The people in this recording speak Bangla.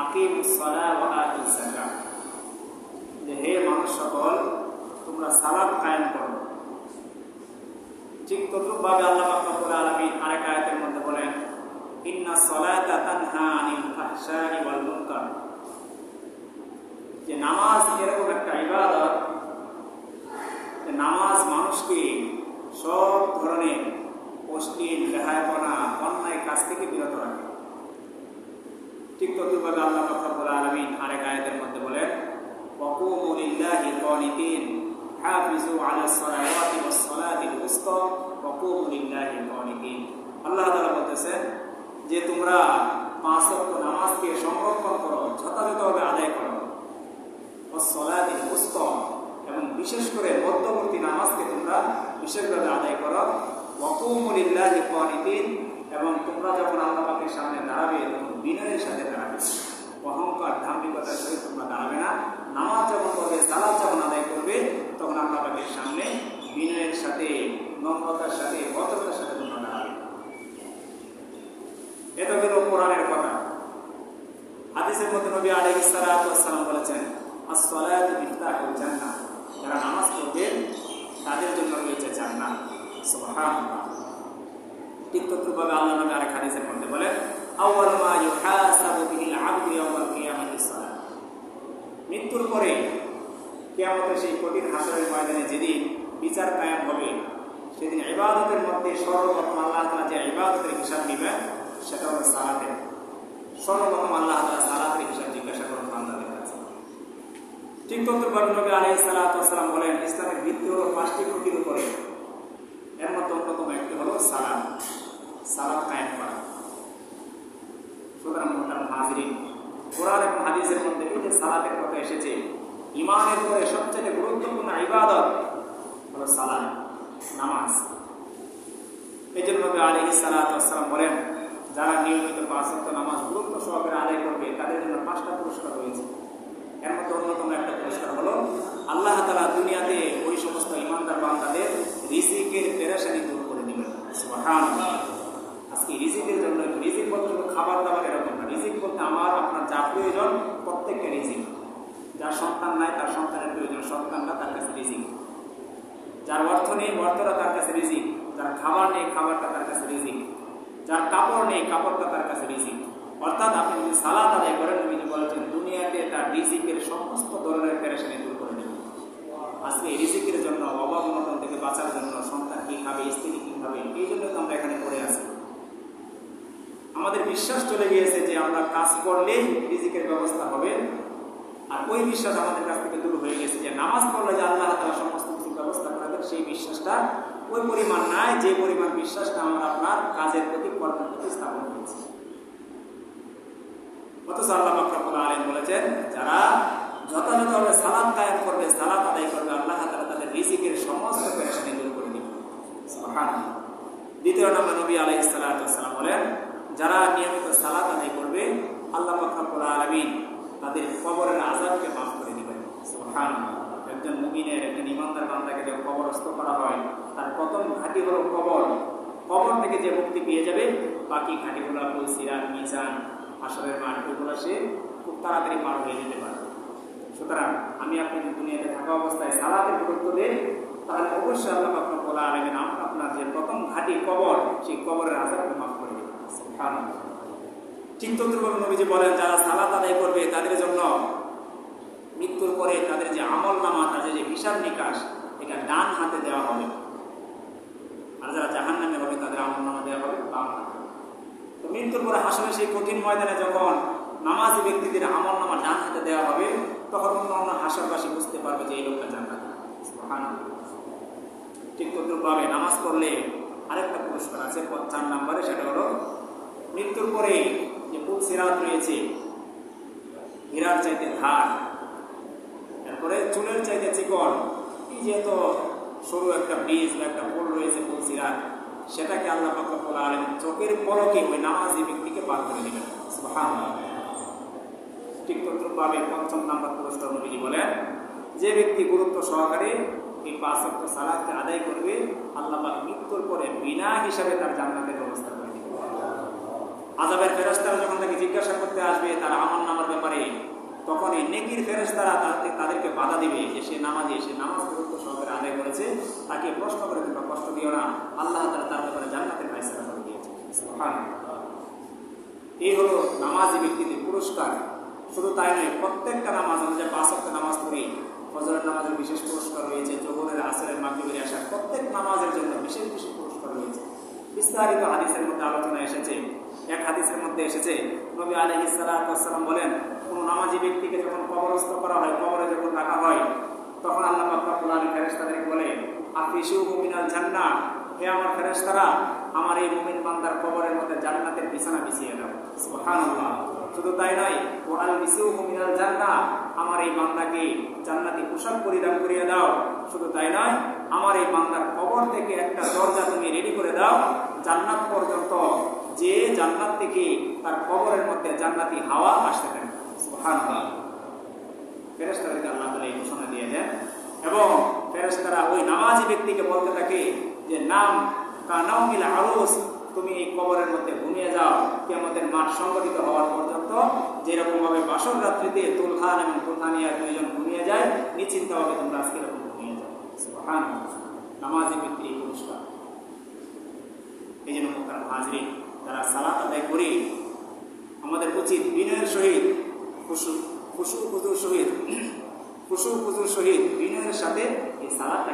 আকিম আতু যাকাত যে হে মানুষ সকল, তোমরা কায়েম করো। ঠিক আল্লাহ আরেক আয়াতের মধ্যে বলেন, ইন্না তানহা আনিল ওয়াল মুনকার। যে নামাজ এরকম একটা ইবাদত, যে নামাজ মানুষকে সব ধরনের অশ্লীল রেহায়পনা অন্যায় কাজ থেকে বিরত রাখে। ঠিক ততভাবে আল্লাহ রব্বুল আলামিন আরেক আয়াতের মধ্যে বলেন, ওয়াকুমু লিল্লাহি কানিতিন হাফিজু সালাওয়াতি ওয়াস ওয়াকুমু লিল্লাহি কানিতিন আল্লাহ তাআলা বলতেছেন যে তোমরা পাঁচ ওয়াক্ত নামাজকে সংরক্ষণ করো, যথাযথভাবে আদায় করো। ওয়াস সালাতিল এবং বিশেষ করে মধ্যবর্তী নামাজকে তোমরা বিশেষভাবে আদায় করো। ওয়াকুমু লিল্লাহি কানিতিন এবং তোমরা যখন আল্লাহ পাকের সামনে দাঁড়াবে বিনয়ের সাথে দাঁড়াবে। অহংকার ধার্মিকতার সহিত তোমরা দাঁড়াবে না। নামাজ যখন করবে সালাদ যখন আদায় করবে, তখন আল্লাহ পাকের সামনে বিনয়ের সাথে, নম্রতার সাথে, ভদ্রতার সাথে তোমরা দাঁড়াবে। এটা হলো কোরআনের কথা। হাদিসের মধ্যে নবী আলাইহিস সালাতু ওয়াস সালাম বলেছেন as-salatu মিফতাহুল জান্নাহ। যারা নামাজ পড়বে, তাদের জন্য রয়েছে জান্নাত। সুবহানাল্লাহ। ঠিক তদ্রুপভাবে আল্লাহ নবী আরেক হাদিসের মধ্যে বলেন আউয়াল মা ইউহাসাবু বিহিল আবদু ইয়াওমাল কিয়ামাতিস সালাত। মৃত্যুর পরে কিয়ামতের সেই কঠিন হাসরের ময়দানে যেদিন বিচার কায়েম হবে, সেদিন ইবাদতের মধ্যে সর্বপ্রথম আল্লাহ তাআলা যে ইবাদতের হিসাব নেবেন সেটা হলো সালাতের। সর্বপ্রথম আল্লাহ তাআলা সালাতের হিসাব জিজ্ঞাসা করেন বান্দাদের কাছে। ঠিক তদ্রুপভাবে নবী আলাইহিস সালাতু ওয়াস সালাম বলেন, ইসলামের ভিত্তি হলো পাঁচটি খুঁটির উপরে। এর মধ্যে অন্যতম একটি হলো সালাম সালাম কায়েম করা। পাঁচটা পুরস্কার রয়েছে। এর মধ্যে একটা পুরস্কার হলো আল্লাহ তালা দুনিয়াতে ওই সমস্ত ইমানদার বান্দাদের রিজিকের পেরেশানি দূর করে দিবেন সুবহানাল্লাহ। আজকে রিজিকের জন্য রিজিক বলতে শুধু খাবার দাবার এরকম না রিজিক বলতে আমার আপনার যা প্রয়োজন প্রত্যেকটা রিজিক। যার সন্তান নাই, তার সন্তানের প্রয়োজন। সন্তানটা তার কাছে রিজিক। যার অর্থ নেই, অর্থটা তার কাছে রিজিক। যার খাবার নেই, খাবারটা তার কাছে রিজিক। যার কাপড় নেই, কাপড়টা তার কাছে রিজিক। অর্থাৎ আপনি যদি সালাদ আদায় করেন যে বলেছেন, দুনিয়াতে তার রিজিকের সমস্ত ধরনের পেরেশানি দূর করে দেবেন আজকে রিজিকের জন্য, অভাব অনটন থেকে বাঁচার জন্য সন্তান কি খাবে, স্ত্রী কি খাবে, এই জন্য তো আমরা এখানে পড়ে আছি। আমাদের বিশ্বাস চলে গিয়েছে যে আমরা কাজ করলে রিজিকের ব্যবস্থা হবে। আর ওই বিশ্বাস আমাদের কাছ থেকে দূর হয়ে গেছে যে নামাজ পড়লে যে আল্লাহ তালা সমস্ত কিছু ব্যবস্থা করে দেন, সেই বিশ্বাসটা ওই পরিমাণ নাই, যে পরিমাণ বিশ্বাসটা আমরা আপনার কাজের প্রতি, কর্মের প্রতি স্থাপন করেছি। অথচ আল্লাহ বাকরাবুল আলম বলেছেন, যারা যথাযথভাবে সালাদ কায়েম করবে সালাদ আদায় করবে, আল্লাহ তালা তাদের রিজিকের সমস্ত পেরেশানি দূর করে দিবে দ্বিতীয় নম্বর নবী আলাই সালাম যারা নিয়মিত সালাত আদায় করবে, আল্লাহ বাকরাবুল আলমিন তাদের কবরের আজাবকে মাফ করে দিবেন সুবহানাল্লাহ। একজন মুমিনের, একজন ইমানদার বান্দাকে যখন কবরস্থ করা হয়, তার প্রথম ঘাঁটি হলো কবর কবর থেকে যে মুক্তি পেয়ে যাবে, বাকি ঘাঁটিগুলো ফুল সিরাত, মিজান, আসরের মাঠ ওইগুলো সে খুব তাড়াতাড়ি পার হয়ে যেতে পারে সুতরাং আমি আপনি যদি দুনিয়াতে থাকা অবস্থায় সালাতের গুরুত্ব দেন, তাহলে অবশ্যই আল্লাহ আপনার বলা আলমেন আপনার যে প্রথম ঘাঁটি কবর, সেই কবরের আজাবকে মাফ করে। ঠিক তদ্রুপভাবে নবীজি বলেন, যারা সালাত আদায় করবে তাদের জন্য মৃত্যুর পরে তাদের যে আমল নামা তাদের যে হিসাব নিকাশ, এটা ডান হাতে দেওয়া হবে। আর যারা জাহান নামে হবে, তাদের আমল নামা দেওয়া হবে বাম তো মৃত্যুর পরে হাসলে সেই কঠিন ময়দানে যখন নামাজি ব্যক্তিদের আমল নামা ডান হাতে দেওয়া হবে, তখন অন্য অন্য হাসরবাসী বুঝতে পারবে যে এই লোকটা জান্নাত। ঠিক তদ্রুপভাবে নামাজ পড়লে আরেকটা পুরস্কার আছে চার নম্বরে, সেটা হলো মৃত্যুর পরে যে পুল সিরাত রয়েছে, হীরার চাইতে ধার। তারপরে চুলের চাইতে চিকন। এই যে এত সরু একটা বীজ বা একটা ফুল রয়েছে ফুল সিরাত, সেটাকে আল্লাহ পাকুল আলম চোখের পলকে ওই নামাজি ব্যক্তিকে পার করে দেবেন। ঠিক তদ্রুপভাবে পঞ্চম নাম্বার পুরস্কার নবীজি বলেন, যে ব্যক্তি গুরুত্ব সহকারে এই পাঁচ অক্ট সালাদকে আদায় করবে, আল্লাহ পাক মৃত্যুর পরে বিনা হিসাবে তার জান্নাতের ব্যবস্থা করে দিবে আজাবের ফেরস্তারা যখন তাকে জিজ্ঞাসা করতে আসবে, তার আমল নামার ব্যাপারে তখন এই নেকির ফেরেস তারা তাদেরকে বাধা দিবে যে সে নামাজে সে নামাজ গুরুত্ব সহকারে আদায় করেছে। তাকে প্রশ্ন করে তোমরা কষ্ট দিও না। আল্লাহ তারা তার ব্যাপারে জান্নাতের ফাইসলা করে দিয়েছে। এই হলো নামাজি ব্যক্তিদের পুরস্কার। শুধু তাই নয়, প্রত্যেকটা নামাজ আমরা যে পাঁচ অক্ট নামাজ পড়ি, ফজরের নামাজের বিশেষ পুরস্কার রয়েছে, জোহরের, আসরের, মাগরিবের আসার প্রত্যেক নামাজের জন্য বিশেষ বিশেষ পুরস্কার রয়েছে। বিস্তারিত হাদিসের মধ্যে আলোচনা এসেছে। এক হাদিসের মধ্যে এসেছে, নবী আলহ ইসালাম বলেন, কোনো নামাজি ব্যক্তিকে যখন কবরস্থ করা হয়, কবরে যখন রাখা হয়, তখন আল্লাহ আলী ফেরেস্তাদেরকে বলে আফিসু মিনাল জান্না হে আমার ফেরেস্তারা আমার এই মুমিন বান্দার কবরের মধ্যে জান্নাতের বিছানা বিছিয়ে দাও। সুবহানাল্লাহ। শুধু তাই নয় ও আল বিসিউ মিনাল জান্না আমার এই বান্দাকে জান্নাতি পোশাক পরিধান করিয়ে দাও। শুধু তাই নয়, আমার এই বান্দার কবর থেকে একটা দরজা তুমি রেডি করে দাও, জান্নাত পর্যন্ত যে জান্নাত থেকে তার কবরের মধ্যে জান্নাতি হাওয়া আসতে থাকে। সুবহানাল্লাহ। ফেরেস্তাদেরকে আল্লাহ তালা এই ঘোষণা দিয়ে দেন। এবং ফেরেস্তারা ওই নামাজি ব্যক্তিকে বলতে থাকে যে, নাম কানাউমিল আরুস, তুমি এই কবরের মধ্যে ঘুমিয়ে যাও। কেমতের মাঠ সংগঠিত হওয়ার পর্যন্ত যেরকম ভাবে বাসর রাত্রিতে তুলখান এবং তুলখানিয়া দুইজন ঘুমিয়ে যায়, নিশ্চিন্তভাবে তোমরা আজকে এরকম ঘুমিয়ে যাও। সুবহানাল্লাহ। নামাজি ব্যক্তির এই পুরস্কার। এই জন্য মোকার তারা সালাত আদায় করি। আমাদের উচিত বিনয়ের সহিত, খুশু খুশু খুজুর সহিত খুশু খুজুর সহিত বিনয়ের সাথে এই সালাদটা